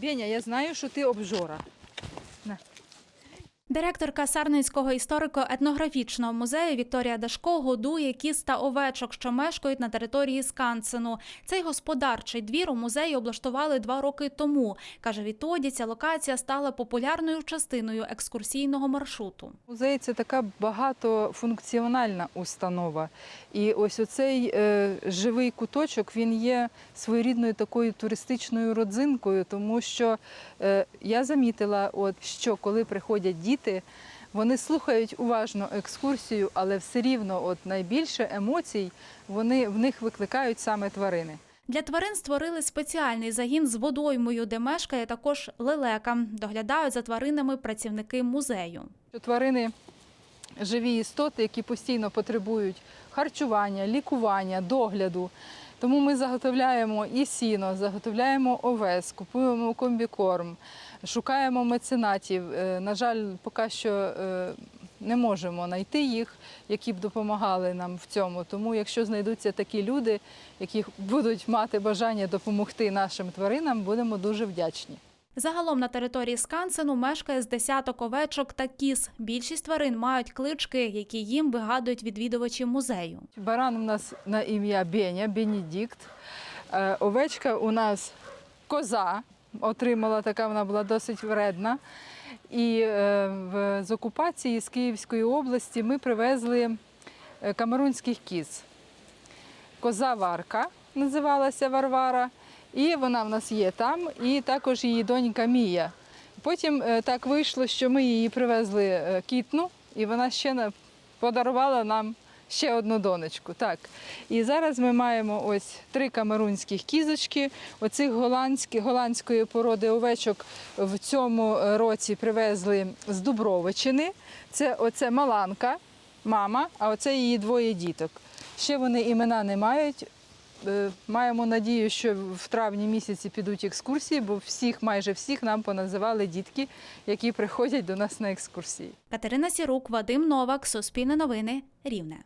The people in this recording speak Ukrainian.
Беня, я знаю, що ти обжора. Директорка Сарненського історико-етнографічного музею Вікторія Дашко годує кіз та овечок, що мешкають на території Скансену. Цей господарчий двір у музеї облаштували два роки тому. Каже, відтоді ця локація стала популярною частиною екскурсійного маршруту. Музей це така багатофункціональна установа. І ось оцей е, живий куточок він є своєрідною такою туристичною родзинкою, тому що е, я замітила, от, що коли приходять діти, вони слухають уважно екскурсію, але все рівно от, найбільше емоцій вони, в них викликають саме тварини. Для тварин створили спеціальний загін з водоймою, де мешкає також лелека. Доглядають за тваринами працівники музею. Тварини живі істоти, які постійно потребують харчування, лікування, догляду. Тому ми заготовляємо і сіно, заготовляємо овес, купуємо комбікорм, шукаємо меценатів. Е, На жаль, поки що е, не можемо знайти їх, які б допомагали нам в цьому. Тому, якщо знайдуться такі люди, які будуть мати бажання допомогти нашим тваринам, будемо дуже вдячні. Загалом на території Скансену мешкає з десяток овечок та кіз. Більшість тварин мають клички, які їм вигадують відвідувачі музею. Баран у нас на ім'я Беня, Бенедикт. Е, Овечка у нас коза отримала, така вона була досить вредна. І е, з окупації з Київської області ми привезли е, камерунських кіз. Коза Варка називалася Варвара, і вона в нас є там, і також її донька Мія. Потім е, так вийшло, що ми її привезли е, кітну, і вона ще подарувала нам ще одну донечку. Так. І зараз ми маємо ось три камерунських кізочки. Оцих голландські, голландської породи овечок в цьому е, році привезли з Дубровичини. Це оце Маланка, мама, а оце її двоє діток. Ще вони імена не мають. Е, Маємо надію, що в травні місяці підуть екскурсії, бо всіх, майже всіх нам поназивали дітки, які приходять до нас на екскурсії. Катерина Сірук, Вадим Новак, Суспільне новини, Рівне.